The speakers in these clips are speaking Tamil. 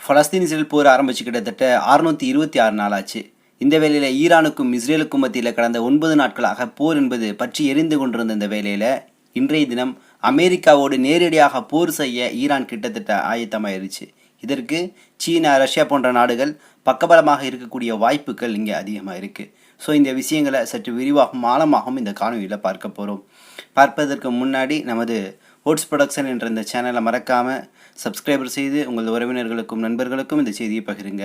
பலஸ்தீன் இஸ்ரேல் போர் ஆரம்பிச்சு கிட்டத்தட்ட அறுநூத்தி இருபத்தி ஆறு நாள் ஆச்சு இந்த வேளையில் ஈரானுக்கும் இஸ்ரேலுக்கும் மத்தியில் கடந்த ஒன்பது நாட்களாக போர் என்பது பற்றி எரிந்து கொண்டிருந்த இந்த வேளையில் இன்றைய தினம் அமெரிக்காவோடு நேரடியாக போர் செய்ய ஈரான் கிட்டத்தட்ட ஆயத்தமாயிருச்சு. இதற்கு சீனா ரஷ்யா போன்ற நாடுகள் பக்கபலமாக இருக்கக்கூடிய வாய்ப்புகள் இங்கே அதிகமாக இருக்குது ஸோ இந்த விஷயங்களை சற்று விரிவாகவும் ஆழமாகவும் இந்த காணொலியில் பார்க்க போகிறோம் பார்ப்பதற்கு முன்னாடி நமது ஓட்ஸ் ப்ரொடக்ஷன் என்ற இந்த சேனலை மறக்காமல் சப்ஸ்கிரைபர் செய்து உங்கள் உறவினர்களுக்கும் நண்பர்களுக்கும் இந்த செய்தியை பகிருங்க.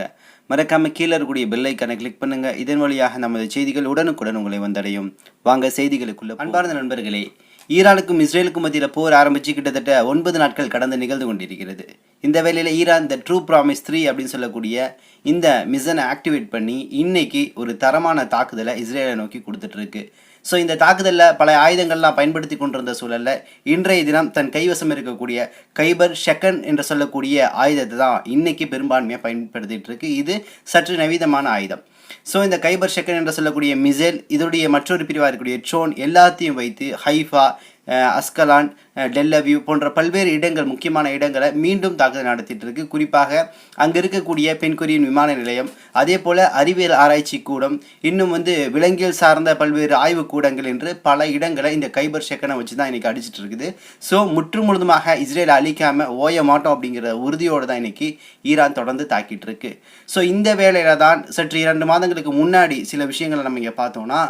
மறக்காமல் கீழே இருக்கக்கூடிய பெல் கிளிக் பண்ணுங்கள் இதன் வழியாக நமது செய்திகள் உடனுக்குடன் உங்களை வந்தடையும். வாங்க செய்திகளுக்குள்ள அன்பார்ந்த நண்பர்களே ஈரானுக்கும் இஸ்ரேலுக்கும் மத்தியில் போர் ஆரம்பித்து கிட்டத்தட்ட ஒன்பது நாட்கள் கடந்து நிகழ்ந்து கொண்டிருக்கிறது. இந்த வேளையில் Iran the true promise three அப்படின்னு சொல்லக்கூடிய இந்த மிஷனை ஆக்டிவேட் பண்ணி இன்னைக்கு ஒரு தரமான தாக்குதலை இஸ்ரேலை நோக்கி கொடுத்துட்ருக்கு ஸோ இந்த தாக்குதலில் பல ஆயுதங்கள்லாம் பயன்படுத்தி கொண்டிருந்த சூழலில் இன்றைய தினம் தன் கைவசம் இருக்கக்கூடிய கைபர் ஷெக்கன் என்று சொல்லக்கூடிய ஆயுதத்தை தான் இன்னைக்கு பெரும்பான்மையாக பயன்படுத்திட்டு இருக்கு. இது சற்று நவீனமான ஆயுதம். ஸோ இந்த கைபர் ஷெக்கன் என்று சொல்லக்கூடிய மிசைல் இதோடைய மற்றொரு பிரிவாக இருக்கக்கூடிய ட்ரோன் எல்லாத்தையும் வைத்து ஹைஃபா அஸ்கலான் டெல்லவியூ போன்ற பல்வேறு இடங்கள் முக்கியமான இடங்களை மீண்டும் தாக்குதல் நடத்திட்டு இருக்கு குறிப்பாக அங்கே இருக்கக்கூடிய பெண்கொரியின் விமான நிலையம் அதே போல அறிவியல் ஆராய்ச்சி கூடம் இன்னும் வந்து விலங்கியல் சார்ந்த பல்வேறு ஆய்வு கூடங்கள் என்று பல இடங்களை இந்த கைபர் ஷெக்கனை வச்சு தான் இன்னைக்கு அடிச்சிட்டு இருக்குது ஸோ முற்று முழுதுமாக இஸ்ரேல் அழிக்காம ஓய மாட்டோம் அப்படிங்கிற உறுதியோடு தான் இன்னைக்கு ஈரான் தொடர்ந்து தாக்கிட்டு இருக்கு ஸோ இந்த வேளையில தான் சற்று இரண்டு மாதங்களுக்கு முன்னாடி சில விஷயங்களை நம்ம இங்கே பார்த்தோம்னா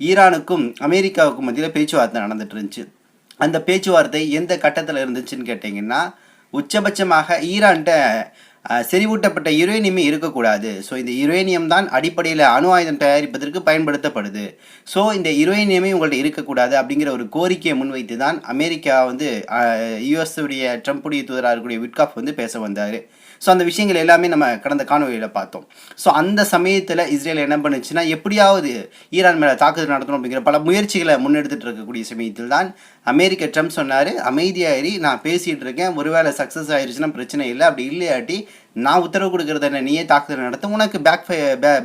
ஈரானுக்கும் அமெரிக்காவுக்கும் மத்தியில் பேச்சுவார்த்தை நடந்துட்டு இருந்துச்சு. அந்த பேச்சுவார்த்தை எந்த கட்டத்தில் இருந்துச்சுன்னு கேட்டிங்கன்னா உச்சபட்சமாக ஈரான்கிட்ட செறிவூட்டப்பட்ட யுரேனியமே இருக்கக்கூடாது. ஸோ இந்த யுரேனியம் தான் அடிப்படையில் அணு ஆயுதம் தயாரிப்பதற்கு பயன்படுத்தப்படுது. ஸோ இந்த யுரேனியமே உங்கள்ட்ட இருக்கக்கூடாது அப்படிங்கிற ஒரு கோரிக்கையை முன்வைத்து தான் அமெரிக்கா வந்து யுஎஸ் உடைய ட்ரம்ப்புடைய தூதராக இருக்கக்கூடிய விட்காஃப் வந்து பேச வந்தார். ஸோ அந்த விஷயங்கள் எல்லாமே நம்ம கடந்த காணொலியில் பார்த்தோம். ஸோ அந்த சமயத்தில் இஸ்ரேல் என்ன பண்ணுச்சுன்னா எப்படியாவது ஈரான் மேலே தாக்குதல் நடத்தணும் அப்படிங்கிற பல முயற்சிகளை முன்னெடுத்துட்டு இருக்கக்கூடிய சமயத்தில் தான் அமெரிக்க ட்ரம்ப் சொன்னார் அமைதியாயிரி நான் பேசிகிட்டு இருக்கேன். ஒருவேளை சக்ஸஸ் ஆயிடுச்சுன்னா பிரச்சனை இல்லை. அப்படி இல்லையாட்டி நான் உத்தரவு கொடுக்குறத என்ன? நீயே தாக்குதல் நடத்த. உனக்கு பேக்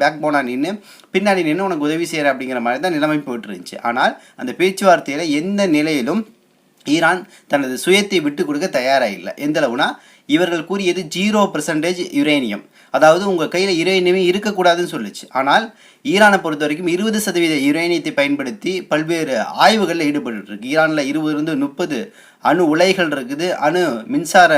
பேக் போனா நின்று பின்னாடி நின்று உனக்கு உதவி செய்கிற அப்படிங்கிற மாதிரி தான் நிலைமை போயிட்டு இருந்துச்சு ஆனால் அந்த பேச்சுவார்த்தையில் எந்த நிலையிலும் ஈரான் தனது சுயத்தை விட்டு கொடுக்க தயாராக இல்லை. எந்த அளவுனா இவர்கள் கூறியது ஜீரோ பர்சன்டேஜ் யுரேனியம் அதாவது உங்கள் கையில் யுரேனியமே இருக்கக்கூடாதுன்னு சொல்லுச்சு. ஆனால் ஈரானை பொறுத்த வரைக்கும் இருபது சதவீத யுரேனியத்தை பயன்படுத்தி பல்வேறு ஆய்வுகளில் ஈடுபட்டு இருக்கு ஈரானில் இருபதுலேருந்து முப்பது அணு உலைகள் இருக்குது அணு மின்சார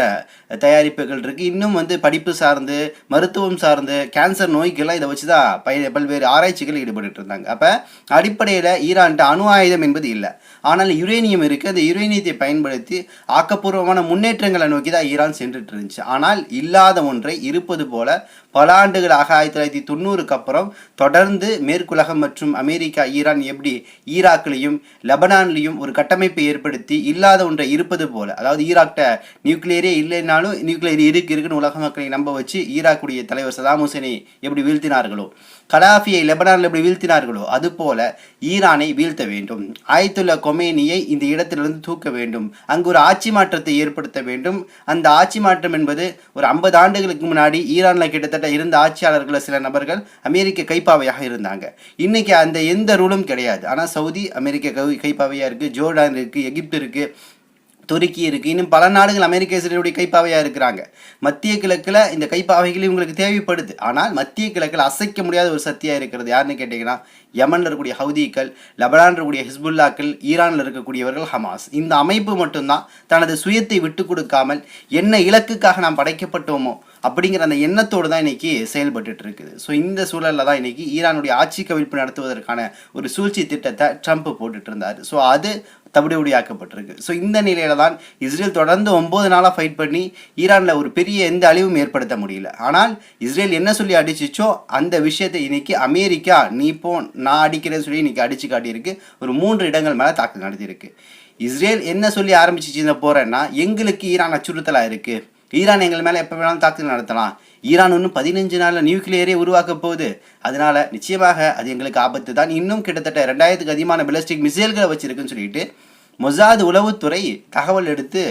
தயாரிப்புகள் இருக்குது இன்னும் வந்து படிப்பு சார்ந்து மருத்துவம் சார்ந்து கேன்சர் நோய்க்கெல்லாம் இதை வச்சு தான் பய பல்வேறு ஆராய்ச்சிகள் ஈடுபட்டு இருந்தாங்க. அப்போ அடிப்படையில் ஈரான்கிட்ட அணு ஆயுதம் என்பது இல்லை. ஆனால் யுரேனியம் இருக்குது அந்த யுரேனியத்தை பயன்படுத்தி ஆக்கப்பூர்வமான முன்னேற்றங்களை நோக்கி தான் ஈரான் சென்றுட்டு இருந்துச்சு. ஆனால் இல்லாத ஒன்றை இருப்பது போல பல ஆண்டுகளாக ஆயிரத்தி தொள்ளாயிரத்தி தொண்ணூறுக்கு அப்புறம் தொடர்ந்து மேற்குலகம் மற்றும் அமெரிக்கா ஈரான் எப்படி ஈராக்லையும் லெபனான்லையும் ஒரு கட்டமைப்பை ஏற்படுத்தி இல்லாத ஒன்றை இருப்பது போல அதாவது ஈராக்ட நியூக்ளியரே இல்லைனாலும் நியூக்ளியர் இருக்கு இருக்குன்னு உலக மக்களை நம்ப வச்சு ஈராக்குடைய தலைவர் சதாம் ஹுசேனை எப்படி வீழ்த்தினார்களோ கலாஃபியை லெபனானில் எப்படி வீழ்த்தினார்களோ அதுபோல ஈரானை வீழ்த்த வேண்டும். ஆயத்துள்ள கொமேனியை இந்த இடத்திலிருந்து தூக்க வேண்டும். அங்கு ஒரு ஆட்சி மாற்றத்தை ஏற்படுத்த வேண்டும். அந்த ஆட்சி மாற்றம் என்பது ஒரு ஐம்பது ஆண்டுகளுக்கு முன்னாடி ஈரானில் கிட்டத்தட்ட இருந்த ஆட்சியாளர்கள் சில நபர்கள் அமெரிக்க கைப்பாவையாக இருந்தாங்க. இன்னைக்கு அந்த எந்த ரூலும் கிடையாது. ஆனால் சவுதி அமெரிக்க கை கைப்பாவையாக இருக்குது ஜோர்டான் இருக்குது எகிப்து இருக்குது துருக்கி இருக்குது இன்னும் பல நாடுகள் அமெரிக்க இஸ்ரேலுடைய கைப்பாவையாக இருக்கிறாங்க. மத்திய கிழக்கில் இந்த கைப்பாவைகள் இவங்களுக்கு தேவைப்படுது. ஆனால் மத்திய கிழக்கில் அசைக்க முடியாத ஒரு சக்தியாக இருக்கிறது யாருன்னு கேட்டிங்கன்னா யமனில் இருக்கக்கூடிய ஹவுதிகள் லெபனான் இருக்கக்கூடிய ஹிஸ்புல்லாக்கள் ஈரானில் இருக்கக்கூடியவர்கள் ஹமாஸ். இந்த அமைப்பு மட்டும்தான் தனது சுயத்தை விட்டு கொடுக்காமல் என்ன இலக்குக்காக நாம் படைக்கப்பட்டோமோ அப்படிங்கிற அந்த எண்ணத்தோடு தான் இன்னைக்கு செயல்பட்டு இருக்குது. ஸோ இந்த சூழலில் தான் இன்னைக்கு ஈரானுடைய ஆட்சி கவிழ்ப்பு நடத்துவதற்கான ஒரு சூழ்ச்சி திட்டத்தை ட்ரம்ப் போட்டுட்டு இருந்தார். ஸோ அது தவிடுபடியாக்கப்பட்டிருக்கு. ஸோ இந்த நிலையில தான் இஸ்ரேல் தொடர்ந்து ஒன்பது நாளாக ஃபைட் பண்ணி ஈரானில் ஒரு பெரிய எந்த அழிவும் ஏற்படுத்த முடியல. ஆனால் இஸ்ரேல் என்ன சொல்லி அடிச்சிச்சோ அந்த விஷயத்தை இன்னைக்கு அமெரிக்கா நீ போ நான் அடிக்கிறேன்னு சொல்லி இன்னைக்கு அடிச்சு காட்டியிருக்கு. ஒரு மூன்று இடங்கள் மேலே தாக்குதல் நடத்தியிருக்கு. இஸ்ரேல் என்ன சொல்லி ஆரம்பிச்சிச்சு இந்த போகிறேன்னா எங்களுக்கு ஈரான் அச்சுறுத்தலாக இருக்குது ஈரான் எங்கள் மேலே எப்போ வேணாலும் தாக்குதல் நடத்தலாம். ஈரான் இன்னும் பதினஞ்சு நாளில் நியூக்ளியரே உருவாக்க போகுது. அதனால் நிச்சயமாக அது எங்களுக்கு ஆபத்து தான் இன்னும் கிட்டத்தட்ட ரெண்டாயிரத்துக்கு அதிகமான பிளாஸ்டிக் மிசைல்களை வச்சுருக்குன்னு சொல்லிட்டு மொசாது உளவுத்துறை தகவல் எடுத்து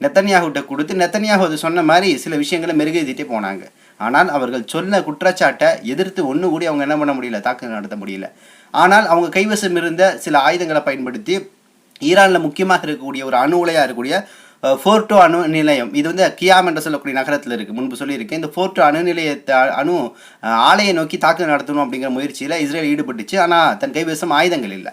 நெத்தனியாகிட்ட கொடுத்து நெத்தனியாக அது சொன்ன மாதிரி சில விஷயங்களை மெருகெழுதிட்டே போனாங்க. ஆனால் அவர்கள் சொன்ன குற்றச்சாட்டை எதிர்த்து ஒன்று கூடி அவங்க என்ன பண்ண முடியல தாக்குதல் நடத்த முடியல. ஆனால் அவங்க கைவசம் இருந்த சில ஆயுதங்களை பயன்படுத்தி ஈரானில் முக்கியமாக இருக்கக்கூடிய ஒரு அணு உலையாக இருக்கக்கூடிய ஃபோர்டோ அணு நிலையம் இது வந்து கியாம் என்று சொல்லக்கூடிய நகரத்தில் இருக்குது முன்பு சொல்லியிருக்கேன் இந்த ஃபோர்டோ அணு நிலையத்தை அணு ஆலையை நோக்கி தாக்குதல் நடத்தணும் அப்படிங்கிற முயற்சியில் இஸ்ரேல் ஈடுபட்டுச்சு. ஆனால் தன் கைவசம் ஆயுதங்கள் இல்லை.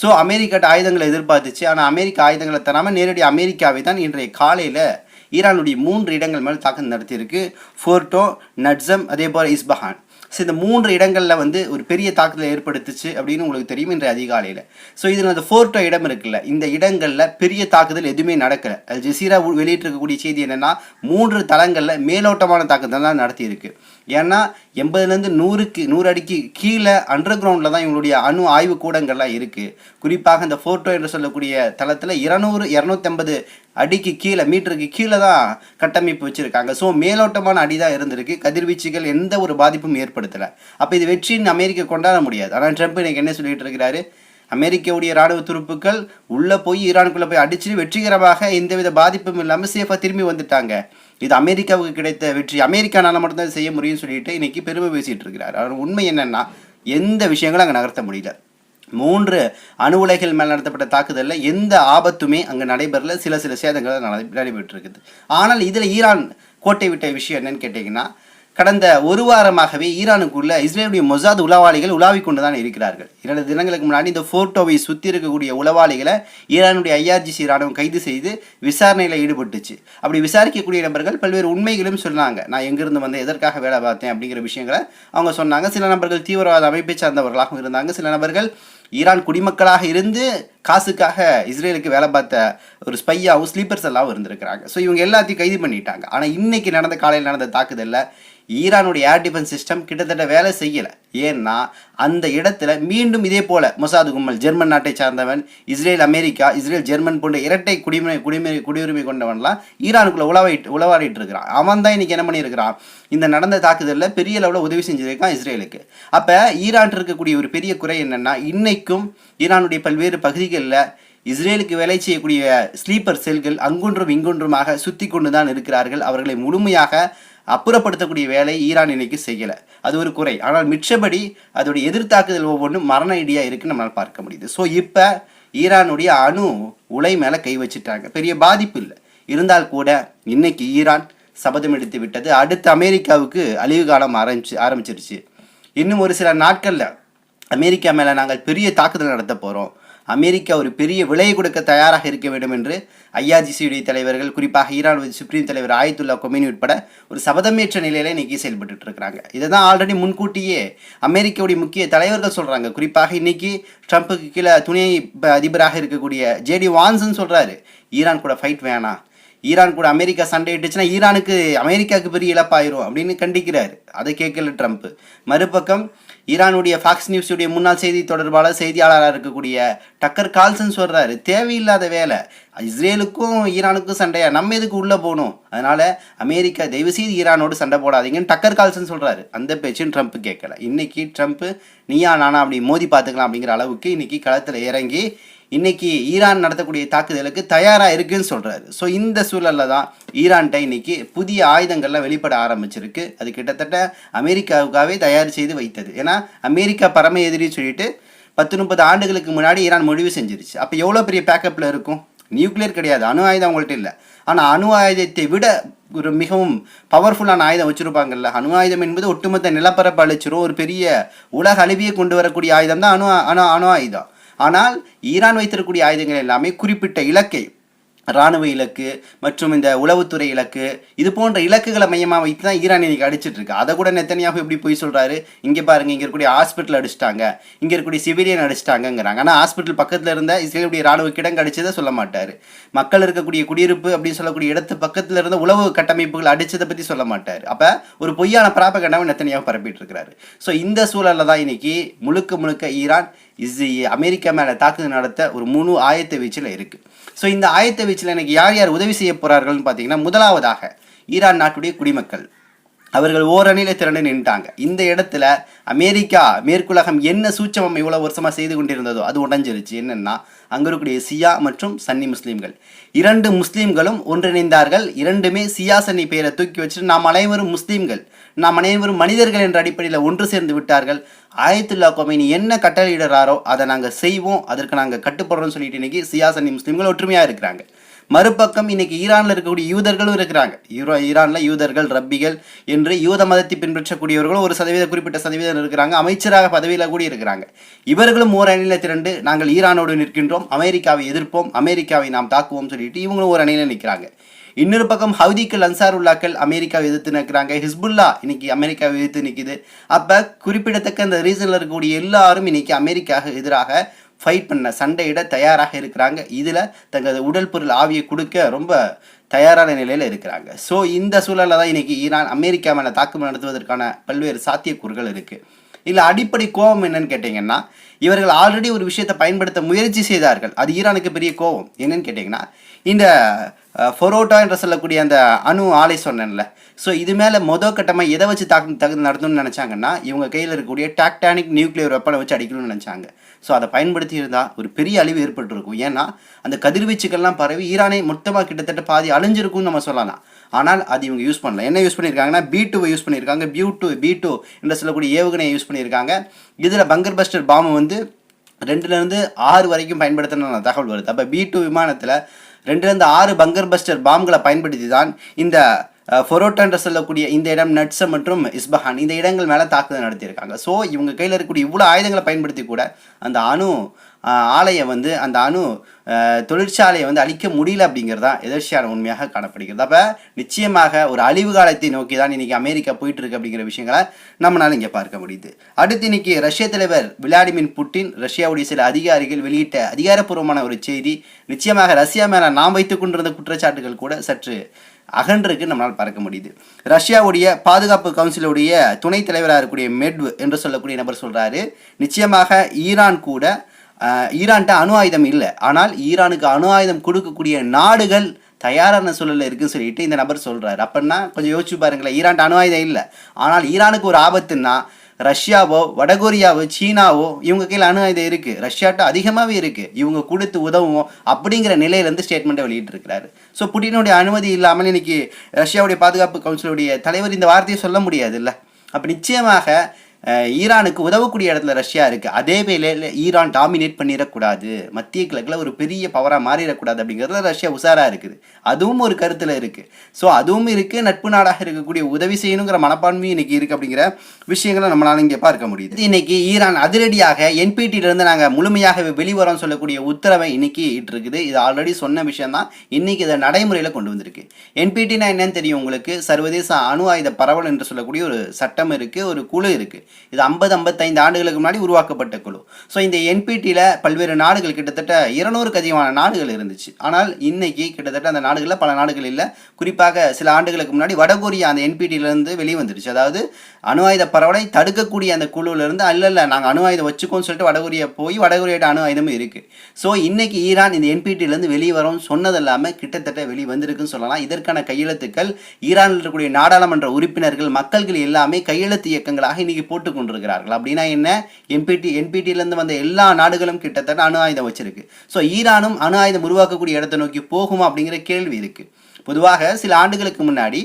ஸோ அமெரிக்காட்ட ஆயுதங்களை எதிர்பார்த்துச்சு. ஆனால் அமெரிக்க ஆயுதங்களை தராமல் நேரடி அமெரிக்காவை தான் இன்றைய காலையில் ஈரானுடைய மூன்று இடங்கள் மேலே தாக்குதல் நடத்தியிருக்கு. ஃபோர்டோ நட்ஸம் அதே போல் இஸ்பஹான். ஸோ இந்த மூன்று இடங்களில் வந்து ஒரு பெரிய தாக்குதலை ஏற்படுத்துச்சு அப்படின்னு உங்களுக்கு தெரியும் இன்றைய அதிகாலையில். ஸோ இதில் அந்த ஃபோர்டோ இடம் இருக்குல்ல இந்த இடங்களில் பெரிய தாக்குதல் எதுவுமே நடக்கலை. அல் ஜசீரா வெளியிட்டிருக்கக்கூடிய செய்தி என்னென்னா மூன்று தளங்களில் மேலோட்டமான தாக்குதல் தான் நடத்தியிருக்கு. ஏன்னா எண்பதுலேருந்து நூறுக்கு நூறு அடிக்கு கீழே அண்டர் கிரவுண்டில் தான் இவங்களுடைய அணு ஆய்வு கூடங்கள்லாம் இருக்குது குறிப்பாக இந்த ஃபோர்டோ என்று சொல்லக்கூடிய தளத்தில் இருநூறு இரநூத்தம்பது அடிக்கு கீழே மீட்டருக்கு கீழே தான் கட்டமைப்பு வச்சுருக்காங்க. ஸோ மேலோட்டமான அடி தான் இருந்திருக்கு. கதிர்வீச்சுகள் எந்த ஒரு பாதிப்பும் ஏற்படுத்தலை. அப்போ இது வெற்றின்னு அமெரிக்கா கொண்டாட முடியாது. ஆனால் ட்ரம்ப் இன்னைக்கு என்ன சொல்லிட்டு இருக்கிறாரு? அமெரிக்காவுடைய ராணுவ துருப்புக்கள் உள்ளே போய் ஈரானுக்குள்ளே போய் அடிச்சுட்டு வெற்றிகரமாக எந்தவித பாதிப்பும் இல்லாமல் சேஃபாக திரும்பி வந்துட்டாங்க. இது அமெரிக்காவுக்கு கிடைத்த வெற்றி. அமெரிக்கானால மட்டும்தான் செய்ய முடியும்னு சொல்லிட்டு இன்றைக்கி பெருமை பேசிகிட்டு இருக்கிறார். அவர் உண்மை என்னன்னா எந்த விஷயங்களும் அங்கே நகர்த்த முடியல. மூன்று அணு உலைகள் மேல் நடத்தப்பட்ட தாக்குதலில் எந்த ஆபத்துமே அங்கே நடைபெறல. சில சில சேதங்கள் நடை- நடைபெற்றிருக்குது ஆனால் இதில் ஈரான் கோட்டை விட்ட விஷயம் என்னன்னு கேட்டிங்கன்னா கடந்த ஒரு வாரமாகவே ஈரானுக்குள்ள இஸ்ரேலுடைய மொசாத் உளவாளிகள் உலாவிக் கொண்டு தான் இருக்கிறார்கள். இரண்டு தினங்களுக்கு முன்னாடி இந்த ஃபோர்டோவை சுற்றி இருக்கக்கூடிய உளவாளிகளை ஈரானுடைய ஐஆர்ஜிசி ராணுவம் கைது செய்து விசாரணையில் ஈடுபட்டுச்சு. அப்படி விசாரிக்கக்கூடிய நபர்கள் பல்வேறு உண்மைகளும் சொன்னாங்க. நான் எங்கிருந்து வந்து எதற்காக வேலை பார்த்தேன் அப்படிங்கிற விஷயங்களை அவங்க சொன்னாங்க. சில நபர்கள் தீவிரவாத அமைப்பை சார்ந்தவர்களாகவும் இருந்தாங்க. சில நபர்கள் ஈரான் குடிமக்களாக இருந்து காசுக்காக இஸ்ரேலுக்கு வேலை பார்த்த ஒரு ஸ்பையாகவும் ஸ்லீப்பர்ஸ் எல்லாம் இருந்திருக்கிறாங்க. ஸோ இவங்க எல்லாத்தையும் கைது பண்ணிட்டாங்க. ஆனால் இன்னைக்கு நடந்த காலையில் நடந்த தாக்குதலில் ஈரானுடைய ஏர் டிஃபென்ஸ் சிஸ்டம் கிட்டத்தட்ட வேலை செய்யலை. ஏன்னா அந்த இடத்துல மீண்டும் இதே போல மொசாது கும்பல் ஜெர்மன் நாட்டை சார்ந்தவன் இஸ்ரேல் அமெரிக்கா இஸ்ரேல் ஜெர்மன் போன்ற இரட்டை குடிமை குடிமை குடியுரிமை கொண்டவன்லாம் ஈரானுக்குள்ள உளவாயிட்டு உளவாடிட்டு இருக்கிறான். அவன் தான் இன்னைக்கு என்ன பண்ணியிருக்கிறான்? இந்த நடந்த தாக்குதலில் பெரிய அளவில் உதவி செஞ்சிருக்கான் இஸ்ரேலுக்கு. அப்போ ஈரான் இருக்கக்கூடிய ஒரு பெரிய குறை என்னென்னா இன்னைக்கும் ஈரானுடைய பல்வேறு பகுதிகளில் இஸ்ரேலுக்கு வேலை செய்யக்கூடிய ஸ்லீப்பர் செல்கள் அங்கொன்றும் இங்கொன்றுமாக சுற்றி கொண்டு தான் இருக்கிறார்கள். அவர்களை முழுமையாக அப்புறப்படுத்தக்கூடிய வேலை ஈரான் இன்னைக்கு செய்யலை. அது ஒரு குறை. ஆனால் மிச்சபடி அதோடைய எதிர்த்தாக்குதல் ஒவ்வொன்றும் மரண ஐடியா இருக்குன்னு நம்மளால் பார்க்க முடியுது. ஸோ இப்போ ஈரானுடைய அணு உலை மேலே கை வச்சுட்டாங்க. பெரிய பாதிப்பு இல்லை. இருந்தால் கூட இன்னைக்கு ஈரான் சபதம் எடுத்து விட்டது. அடுத்து அமெரிக்காவுக்கு அழிவு காலம் ஆரம்பிச்சு ஆரம்பிச்சிருச்சு. இன்னும் ஒரு சில நாட்களில் அமெரிக்கா மேலே நாங்கள் பெரிய தாக்குதல் நடத்த போகிறோம் அமெரிக்கா ஒரு பெரிய விலையை கொடுக்க தயாராக இருக்க வேண்டும் என்று ஐஆர்ஜிசியுடைய தலைவர்கள் குறிப்பாக ஈரான் சுப்ரீம் தலைவர் ஆயத்துல்லா கொமினி உட்பட ஒரு சபதமேற்ற நிலையில இன்னைக்கு செயல்பட்டு இருக்கிறாங்க. இதை தான் ஆல்ரெடி முன்கூட்டியே அமெரிக்காவுடைய முக்கிய தலைவர்கள் சொல்றாங்க. குறிப்பாக இன்னைக்கு ட்ரம்ப்புக்கு கீழே துணை ப- அதிபராக இருக்கக்கூடிய ஜேடி வான்சன் சொல்றாரு ஈரான் கூட ஃபைட் வேணாம் ஈரான் கூட அமெரிக்கா சண்டை இட்டுச்சுன்னா ஈரானுக்கு அமெரிக்காவுக்கு பெரிய இழப்பாயிரும் அப்படின்னு கண்டிக்கிறாரு. அதை கேட்கல ட்ரம்ப். மறுபக்கம் ஈரானுடைய ஃபாக்ஸ் நியூஸுடைய முன்னாள் செய்தி தொடர்பாளர் செய்தியாளராக இருக்கக்கூடிய டக்கர் கால்சன் சொல்கிறாரு தேவையில்லாத வேலை. இஸ்ரேலுக்கும் ஈரானுக்கும் சண்டையா? நம்ம எதுக்கு உள்ளே போகணும்? அதனால அமெரிக்கா தயவுசெய்து ஈரானோடு சண்டை போடாதீங்கன்னு டக்கர் கால்சன் சொல்கிறாரு அந்த பேச்சும் ட்ரம்ப் கேட்கல. இன்றைக்கி ட்ரம்ப்பு நீயா நானா? அப்படி மோதி பார்த்துக்கலாம் அப்படிங்கிற அளவுக்கு இன்றைக்கி களத்தில் இறங்கி இன்னைக்கு ஈரான் நடத்தக்கூடிய தாக்குதலுக்கு தயாராக இருக்குன்னு சொல்கிறாரு ஸோ இந்த சூழலில் தான் ஈரான்கிட்ட இன்னைக்கு புதிய ஆயுதங்கள்லாம் வெளிப்பட ஆரம்பிச்சிருக்கு. அது கிட்டத்தட்ட அமெரிக்காவுக்காகவே தயார் செய்து வைத்தது. ஏன்னா அமெரிக்கா பரம எதிரி சொல்லிட்டு பத்து முப்பது ஆண்டுகளுக்கு முன்னாடி ஈரான் முடிவு செஞ்சிருச்சு. அப்போ எவ்வளோ பெரிய பேக்கப்பில் இருக்கும்? நியூக்ளியர் கிடையாது. அணு ஆயுதம் அவங்கள்ட்ட இல்லை. ஆனால் அணு ஆயுதத்தை விட ஒரு மிகவும் பவர்ஃபுல்லான ஆயுதம் வச்சுருப்பாங்கல்ல. அணு ஆயுதம் என்பது ஒட்டுமொத்த நிலப்பரப்பு அழிச்சிரும். ஒரு பெரிய உலக அழிவியை கொண்டு வரக்கூடிய ஆயுதம் தான் அணு அணு அணு ஆயுதம். ஆனால் ஈரான் வைத்திருக்கக்கூடிய ஆயுதங்கள் எல்லாமே குறிப்பிட்ட இலக்கை இராணுவ இலக்கு மற்றும் இந்த உளவுத்துறை இலக்கு இது போன்ற இலக்குகளை மையமாக வைத்து தான் ஈரான் இன்னைக்கு அடிச்சிட்டு இருக்கு அதை கூட நெத்தனியாக எப்படி போய் சொல்கிறாரு இங்கே பாருங்க இங்கே இருக்கக்கூடிய ஹாஸ்பிட்டல் அடிச்சிட்டாங்க இங்கே இருக்கக்கூடிய சிவிலியன் அடிச்சிட்டாங்கங்கிறாங்க. ஆனால் ஹாஸ்பிட்டல் பக்கத்தில் இருந்த இஸ்ரேலுடைய இராணுவ கிடங்கு அடிச்சதை சொல்ல மாட்டார். மக்கள் இருக்கக்கூடிய குடியிருப்பு அப்படின்னு சொல்லக்கூடிய இடத்து பக்கத்தில் இருந்த உளவு கட்டமைப்புகள் அடிச்சதை பற்றி சொல்ல மாட்டார். அப்போ ஒரு பொய்யான பிராபகண்டாவை நெத்தனியாக பரப்பிட்டு இருக்கிறாரு. ஸோ இந்த சூழலில் தான் இன்னைக்கு முழுக்க முழுக்க ஈரான் இது அமெரிக்கா மேலே தாக்குதல் நடத்த ஒரு முழு ஆயத்த வீச்சில் இருக்குது ஸோ இந்த ஆயத்த வீச்சில் எனக்கு யார் யார் உதவி செய்ய போகிறார்கள்னு பார்த்தீங்கன்னா முதலாவதாக ஈரான் நாட்டுடைய குடிமக்கள். அவர்கள் ஓரணியில திரண்டு நின்றாங்க இந்த இடத்துல அமெரிக்கா மேற்குலகம் என்ன சூச்சமம் இவ்வளோ வருஷமாக செய்து கொண்டிருந்ததோ அது உடஞ்சிருச்சு. என்னென்னா அங்கே இருக்கக்கூடிய சியா மற்றும் சன்னி முஸ்லீம்கள். இரண்டு முஸ்லீம்களும் ஒன்றிணைந்தார்கள். இரண்டுமே சியா சன்னி பெயரை தூக்கி வச்சுட்டு நாம் அனைவரும் முஸ்லீம்கள். நாம் அனைவரும் மனிதர்கள் என்ற அடிப்படையில் ஒன்று சேர்ந்து விட்டார்கள். ஆயத்துல்லா கொமைனி என்ன கட்டளையிடுறாரோ அதை நாங்கள் செய்வோம். அதற்கு நாங்கள் கட்டுப்படுறோம்னு சொல்லிட்டு இன்னைக்கு சியாசனி முஸ்லீம்கள் ஒற்றுமையாக இருக்கிறாங்க. மறுபக்கம் இன்னைக்கு ஈரானில் இருக்கக்கூடிய யூதர்களும் இருக்கிறாங்க. ஈரோ ஈரானில் யூதர்கள் ரப்பிகள் என்று யூத மதத்தை பின்பற்றக்கூடியவர்களும் ஒரு சதவீத குறிப்பிட்ட சதவீதம் இருக்கிறாங்க. அமைச்சராக பதவியில் கூட இருக்கிறாங்க. இவர்களும் ஓர் அணியில் திரண்டு நாங்கள் ஈரானோடு நிற்கின்றோம். அமெரிக்காவை எதிர்ப்போம். அமெரிக்காவை நாம் தாக்குவோம் சொல்லிட்டு இவங்களும் ஒரு அணியில் நிற்கிறாங்க. இன்னொரு பக்கம் ஹவுதிக்கள் அன்சாருல்லாக்கள் அமெரிக்காவை எதிர்த்து நிற்கிறாங்க. ஹிஸ்புல்லா இன்னைக்கு அமெரிக்காவை எதிர்த்து நிற்கிது அப்போ குறிப்பிடத்தக்க அந்த ரீசனில் இருக்கக்கூடிய எல்லாரும் இன்னைக்கு அமெரிக்காவுக்கு எதிராக ஃபைட் பண்ண சண்டையிட தயாராக இருக்கிறாங்க. இதில் தங்களது உடல் பொருள் ஆவியை கொடுக்க ரொம்ப தயாரான நிலையில் இருக்கிறாங்க. ஸோ இந்த சூழலில் தான் இன்றைக்கி ஈரான் அமெரிக்கா மேலே தாக்குதல் நடத்துவதற்கான பல்வேறு சாத்தியக்கூறுகள் இருக்குது இல்லை அடிப்படை கோபம் என்னன்னு கேட்டிங்கன்னா இவர்கள் ஆல்ரெடி ஒரு விஷயத்தை பயன்படுத்த முயற்சி செய்தார்கள். அது ஈரானுக்கு பெரிய கோபம். என்னன்னு கேட்டிங்கன்னா இந்த ஃபொரோட்டா என்று சொல்லக்கூடிய அந்த அணு ஆலை சொன்னேன்ல. ஸோ இது மேலே மொதல் கட்டமாக எதை வச்சு தாக்கு தகுந்து நடத்தணும்னு நினச்சாங்கன்னா இவங்க கையில் இருக்கக்கூடிய டாக்டானிக் நியூக்ளியர் வெப்பனை வச்சு அடிக்கணும்னு நினச்சாங்க. ஸோ அதை பயன்படுத்தி இருந்தால் ஒரு பெரிய அழிவு ஏற்பட்டிருக்கும். ஏன்னா அந்த கதிர்வீச்சுக்கள்லாம் பரவி ஈரானை மொத்தமாக கிட்டத்தட்ட பாதி அழிஞ்சிருக்கும்னு நம்ம சொல்லலாம். ஆனால் அது இவங்க யூஸ் பண்ணல. என்ன யூஸ் பண்ணியிருக்காங்கன்னா பி டூவை யூஸ் பண்ணியிருக்காங்க. பியூ டூ பி டூ என்று சொல்லக்கூடிய ஏவுகணையை யூஸ் பண்ணியிருக்காங்க. இதில் பங்கர் பஸ்டர் பாம்பு வந்து ரெண்டுலேருந்து ஆறு வரைக்கும் பயன்படுத்தணும்னு தகவல் வருது. அப்போ பி டூ விமானத்தில் ரெண்டுலேருந்து ஆறு பங்கர் பஸ்டர் பாம்களை பயன்படுத்தி தான் இந்த ஃபொரோட்டன்ற சொல்லக்கூடிய இந்த இடம் நட்ஸ மற்றும் இஸ்பஹான் இந்த இடங்கள் மேலே தாக்குதல் நடத்தியிருக்காங்க. ஸோ இவங்க கையில் இருக்கக்கூடிய இவ்வளோ ஆயுதங்களை பயன்படுத்தி கூட அந்த அணு ஆலையை வந்து அந்த அணு தொழிற்சாலையை வந்து அழிக்க முடியல அப்படிங்கிறது தான் எதிர்ச்சியான உண்மையாக காணப்படுகிறது. அப்போ நிச்சயமாக ஒரு அழிவு காலத்தை நோக்கி தான் இன்றைக்கி அமெரிக்கா போயிட்டு இருக்கு அப்படிங்கிற விஷயங்களை நம்மளால் இங்கே பார்க்க முடியுது. அடுத்து இன்னைக்கு ரஷ்ய தலைவர் விளாடிமிர் புட்டின் ரஷ்யாவுடைய சில அதிகாரிகள் வெளியிட்ட அதிகாரப்பூர்வமான ஒரு செய்தி நிச்சயமாக ரஷ்யா மேலே நாம் வைத்து கொண்டிருந்த குற்றச்சாட்டுகள் கூட சற்று அகன்றிருக்கு நம்மளால் பார்க்க முடியுது. ரஷ்யாவுடைய பாதுகாப்பு கவுன்சிலுடைய துணைத் தலைவராக இருக்கக்கூடிய மெட்வ் என்று சொல்லக்கூடிய நபர் சொல்கிறாரு நிச்சயமாக ஈரான் கூட ஈரான்கிட்ட அணு ஆயுதம் இல்லை. ஆனால் ஈரானுக்கு அணு ஆயுதம் கொடுக்கக்கூடிய நாடுகள் தயாரான சூழலில் இருக்குன்னு சொல்லிட்டு இந்த நபர் சொல்கிறார் அப்படின்னா கொஞ்சம் யோசிச்சு பாருங்களேன் ஈரான்ட்ட அணு ஆயுதம் இல்லை. ஆனால் ஈரானுக்கு ஒரு ஆபத்துன்னா ரஷ்யாவோ வடகொரியாவோ சீனாவோ இவங்க கையில் அணு ஆயுதம் இருக்குது ரஷ்யாட்ட அதிகமாகவே இருக்குது இவங்க கொடுத்து உதவும் அப்படிங்கிற நிலையிலேருந்து ஸ்டேட்மெண்ட்டை வெளியிட்டிருக்கிறாரு. ஸோ புட்டினுடைய அனுமதி இல்லாமல் இன்னைக்கு ரஷ்யாவுடைய பாதுகாப்பு கவுன்சிலுடைய தலைவர் இந்த வார்த்தையை சொல்ல முடியாது இல்லை அப்போ நிச்சயமாக ஈரானுக்கு உதவக்கூடிய இடத்துல ரஷ்யா இருக்கு. அதே வேலையில் ஈரான் டாமினேட் பண்ணிடக்கூடாது. மத்திய கிழக்கில் ஒரு பெரிய பவராக மாறிடக்கூடாது அப்படிங்கிறதுல ரஷ்யா உஷாராக இருக்குது. அதுவும் ஒரு கருத்தில் இருக்குது ஸோ அதுவும் இருக்குது நட்பு நாடாக இருக்கக்கூடிய உதவி செய்யணுங்கிற மனப்பான்மையும் இன்னைக்கு இருக்குது அப்படிங்கிற விஷயங்களை நம்மளால இங்கே பார்க்க முடியுது. இன்னைக்கு ஈரான் அதிரடியாக NPT நாங்கள் முழுமையாக வெளிவரோம் சொல்லக்கூடிய உத்தரவை இன்னைக்கு இருக்குது இது ஆல்ரெடி சொன்ன விஷயம் தான் இன்னைக்கு இதை நடைமுறையில் கொண்டு வந்திருக்கு. என்பிடினா என்னன்னு தெரியும் உங்களுக்கு? சர்வதேச அணு ஆயுத பரவல் என்று சொல்லக்கூடிய ஒரு சட்டம் இருக்குது ஒரு குழு இருக்குது இது ஐம்பது ஐம்பத்தைந்து ஆண்டுகளுக்கு முன்னாடி உருவாக்கப்பட்ட குழு. ஸோ இந்த என்பிடியில் பல்வேறு நாடுகள் கிட்டத்தட்ட இருநூறுக்கு அதிகமான நாடுகள் இருந்துச்சு. ஆனால் இன்னைக்கு கிட்டத்தட்ட அந்த நாடுகளில் பல நாடுகள் இல்லை. குறிப்பாக சில ஆண்டுகளுக்கு முன்னாடி வடகொரியா அந்த என்பிடியிலேருந்து வெளியே வந்துடுச்சு அதாவது அணு ஆயுத பரவலை தடுக்கக்கூடிய அந்த குழுல அல்ல இல்லை நாங்கள் அணு ஆயுதம் வச்சுக்கோன்னு சொல்லிட்டு வடகொரியா போய் வடகொரியாட்ட அணு ஆயுதமும் இருக்குது ஸோ இன்றைக்கி ஈரான் இந்த என்பிடியிலேருந்து வெளியே வரும் சொன்னது இல்லாமல் கிட்டத்தட்ட வெளியே வந்திருக்குன்னு சொல்லலாம். இதற்கான கையெழுத்துக்கள் ஈரானில் இருக்கக்கூடிய நாடாளுமன்ற உறுப்பினர்கள் மக்கள்கள் எல்லாமே கையெழுத்து இயக்கங்களாக இன்னைக்கு போட்டு கொண்டிருக்கிறார்கள். அப்படின்னா என்ன? என்பிடி என்பிடியிலேருந்து வந்த எல்லா நாடுகளும் கிட்டத்தட்ட அணு ஆயுதம் வச்சிருக்கு. ஸோ ஈரானும் அணு ஆயுதம் உருவாக்கக்கூடிய இடத்தை நோக்கி போகுமா அப்படிங்கிற கேள்வி இருக்குது பொதுவாக சில ஆண்டுகளுக்கு முன்னாடி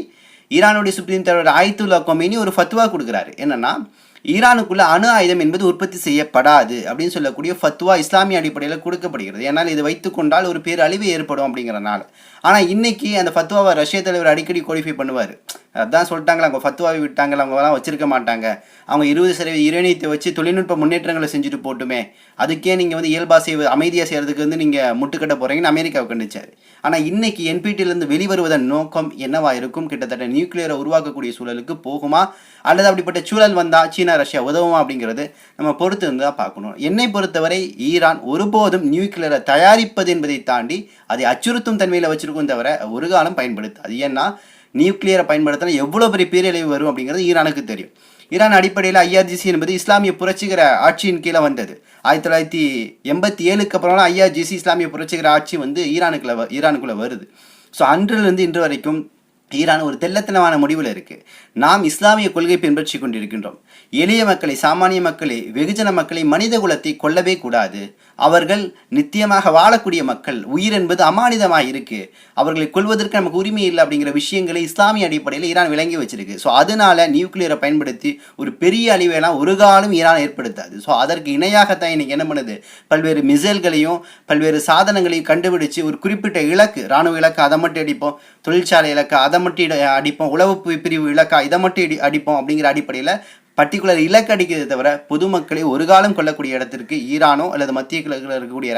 ஈரானுடைய சுப்ரீம் தலைவர் ஆயத்துல்லா கொமேனி ஒரு ஃபத்வா கொடுக்குறாரு. என்னன்னா ஈரானுக்குள்ள அணு ஆயுதம் என்பது உற்பத்தி செய்யப்படாது அப்படின்னு சொல்லக்கூடிய ஃபத்வா இஸ்லாமிய அடிப்படையில் கொடுக்கப்படுகிறது. ஏன்னால் இதை வைத்துக்கொண்டால் ஒரு பேர் அழிவு ஏற்படும் அப்படிங்கிறனால. ஆனால் இன்னைக்கு அந்த ஃபத்வாவை ரஷ்ய தலைவர் அடிக்கடி கோடிஃபை பண்ணுவார். அதான் சொல்லிட்டாங்களா அவங்க ஃபத்துவாவை விட்டாங்களா அவங்கலாம் வச்சிருக்க மாட்டாங்க. அவங்க இருபது சதவீத யுரேனியத்தை வச்சு தொழில்நுட்ப முன்னேற்றங்களை செஞ்சுட்டு போட்டுமே. அதுக்கே நீங்கள் வந்து இயல்பாக செய்வது அமைதியாக செய்கிறதுக்கு வந்து நீங்கள் முட்டுக்கட்ட போகிறீங்கன்னு அமெரிக்காவை கண்டிச்சார் ஆனால் இன்றைக்கி என்பிடியிலேருந்து வெளிவருவதன் நோக்கம் என்னவா இருக்கும்? கிட்டத்தட்ட நியூக்ளியரை உருவாக்கக்கூடிய சூழலுக்கு போகுமா? அல்லது அப்படிப்பட்ட சூழல் வந்தால் சீனா ரஷ்யா உதவுமா அப்படிங்கிறது நம்ம பொறுத்து இருந்து தான் பார்க்கணும். என்னை பொறுத்தவரை ஈரான் ஒருபோதும் நியூக்ளியரை தயாரிப்பது என்பதை தாண்டி அதை அச்சுறுத்தும் தன்மையில் வச்சுருக்கும் தவிர ஒரு காலம் பயன்படுத்தாது. ஏன்னா நியூக்ளியரை பயன்படுத்தினா எவ்வளோ பெரிய பேரழிவு வரும் அப்படிங்கிறது ஈரானுக்கு தெரியும். ஈரான் அடிப்படையில் ஐஆர்ஜிசி என்பது இஸ்லாமிய புரட்சிகர ஆட்சியின் கீழே வந்தது. ஆயிரத்தி தொள்ளாயிரத்தி எண்பத்தி ஏழுக்கு அப்புறம் ஐஆர்ஜிசி இஸ்லாமிய புரட்சிகர ஆட்சி வந்து ஈரானுக்குள்ள ஈரானுக்குள்ளே வருது. ஸோ அன்றிலிருந்து இன்று வரைக்கும் ஈரான் ஒரு தெள்ளத்தனமான முடிவில் இருக்கு. நாம் இஸ்லாமிய கொள்கை பின்பற்றி கொண்டிருக்கின்றோம். எளிய மக்களை சாமானிய மக்களை வெகுஜன மக்களை மனித குலத்தை கொல்லவே கூடாது. அவர்கள் நித்தியமாக வாழக்கூடிய மக்கள். உயிர் என்பது அமானிதமாக இருக்கு. அவர்களை கொள்வதற்கு நமக்கு உரிமை இல்லை அப்படிங்கிற விஷயங்களை இஸ்லாமிய அடிப்படையில் ஈரான் விளங்கி வச்சிருக்கு. ஸோ அதனால நியூக்ளியரை பயன்படுத்தி ஒரு பெரிய அழிவையெல்லாம் ஒரு காலம் ஈரான் ஏற்படுத்தாது. ஸோ அதற்கு இணையாகத்தான் இன்னைக்கு என்ன பண்ணுது? பல்வேறு மிசைல்களையும் பல்வேறு சாதனங்களையும் கண்டுபிடிச்சு ஒரு குறிப்பிட்ட இலக்கு ராணுவ இலக்கு அதை மட்டும் அடிப்போம் தொழிற்சாலை இலக்கு அதை மட்டும் இட- அடிப்போம். உளவு பிரிவு இலக்கா இதை மட்டும் இடி அடிப்போம் அப்படிங்கிற அடிப்படையில் பர்டிகுலர் இலக்கு அடிக்கிறதை தவிர பொதுமக்களை ஒரு காலம் கொள்ளக்கூடிய இடத்திற்கு ஈரானோ அல்லது மத்திய கிழக்கில் இருக்கக்கூடிய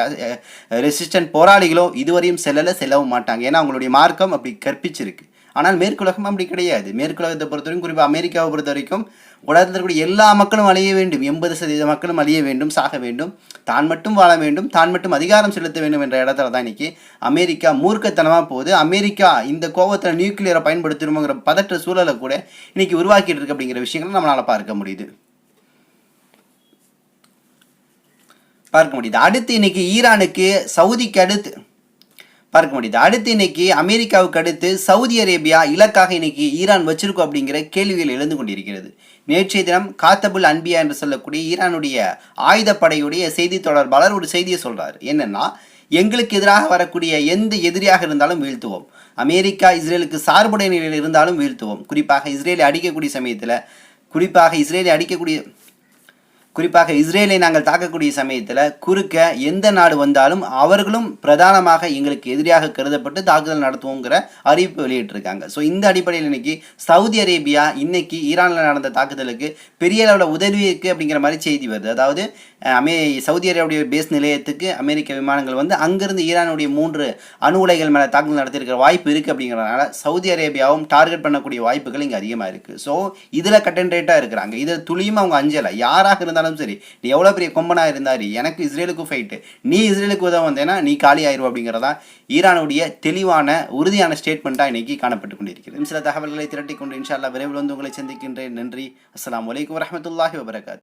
ரெசிஸ்டன்ட் போராளிகளோ இதுவரையும் செல்லல செல்லவும் மாட்டாங்க. ஏன்னா அவங்களுடைய மார்க்கம் அப்படி கற்பிச்சிருக்கு. ஆனால் மேற்குலகம் அப்படி கிடையாது. மேற்குலகத்தை பொறுத்த வரைக்கும் குறிப்பாக அமெரிக்காவை பொறுத்த வரைக்கும் உலகத்தில் இருக்கக்கூடிய எல்லா மக்களும் அழிய வேண்டும். எண்பது சதவீத மக்களும் அழிய வேண்டும் சாக வேண்டும். தான் மட்டும் வாழ வேண்டும் தான் மட்டும் அதிகாரம் செலுத்த வேண்டும் என்ற இடத்துல தான் இன்னைக்கு அமெரிக்கா மூர்க்கத்தனமாக போகுது. அமெரிக்கா இந்த கோபத்தில் நியூக்ளியரை பயன்படுத்தணுங்கிற பதற்ற சூழலை கூட இன்னைக்கு உருவாக்கிட்டு இருக்கு அப்படிங்கிற விஷயங்களை நம்மளால் பார்க்க முடியுது. பார்க்க முடியுது. அடுத்து இன்னைக்கு ஈரானுக்கு சவுதிக்கு அடுத்து பார்க்க முடியுது. அடுத்து இன்னைக்கு அமெரிக்காவுக்கு அடுத்து சவுதி அரேபியா இலக்காக இன்னைக்கு ஈரான் வச்சிருக்கோம் அப்படிங்கிற கேள்விகள் எழுந்து கொண்டிருக்கிறது. நேற்றைய தினம் காத்தபுல் அன்பியா என்று சொல்லக்கூடிய ஈரானுடைய ஆயுதப்படையுடைய செய்தி தொடர்பாளர் ஒரு செய்தியை சொல்றாரு. என்னன்னா எங்களுக்கு எதிராக வரக்கூடிய எந்த எதிரியாக இருந்தாலும் வீழ்த்துவோம். அமெரிக்கா இஸ்ரேலுக்கு சார்புடைய நிலையில் இருந்தாலும் வீழ்த்துவோம். குறிப்பாக இஸ்ரேலை அடிக்கக்கூடிய சமயத்தில் குறிப்பாக இஸ்ரேலை அடிக்கக்கூடிய குறிப்பாக இஸ்ரேலை நாங்கள் தாக்கக்கூடிய சமயத்தில் குறுக்க எந்த நாடு வந்தாலும் அவர்களும் பிரதானமாக எங்களுக்கு எதிரியாக கருதப்பட்டு தாக்குதல் நடத்துவோங்கிற அறிவிப்பு வெளியிட்டிருக்காங்க. ஸோ இந்த அடிப்படையில் இன்னைக்கு சவுதி அரேபியா இன்னைக்கு ஈரானில் நடந்த தாக்குதலுக்கு பெரிய அளவில் உதவி இருக்கு அப்படிங்கிற மாதிரி செய்தி வருது. அதாவது அமே சவுதி அரேபியாவுடைய பேஸ் நிலையத்துக்கு அமெரிக்க விமானங்கள் வந்து அங்கிருந்து ஈரானுடைய மூன்று அணு உலைகள் மேலே தாக்குதல் நடத்தியிருக்கிற வாய்ப்பு இருக்குது அப்படிங்கிறதுனால சவுதி அரேபியாவும் டார்கெட் பண்ணக்கூடிய வாய்ப்புகள் இங்கே அதிகமாக இருக்குது ஸோ இதில் கட்டன் ரேட்டாக இருக்கிறாங்க. இதில் துளியும் அவங்க அஞ்சலை? யாராக இருந்தாலும் சரி நீ எவ்வளோ பெரிய கொம்பனாக இருந்தாரு எனக்கு இஸ்ரேலுக்கு ஃபைட்டு நீ இஸ்ரேலுக்கு உதவ வந்தேன்னா நீ காலி ஆயிரும் அப்படிங்கிறதா ஈரானுடைய தெளிவான உறுதியான ஸ்டேட்மெண்ட்டாக இன்னைக்கு காணப்பட்டு கொண்டிருக்கிறது. சில தகவல்களை திரட்டி கொண்டு இன்ஷா அல்லா விரைவில் வந்து உங்களை சந்திக்கின்றேன். நன்றி. அஸ்லாம் வலைக்கம் வரமத்துல்லாஹி வபரகாத்.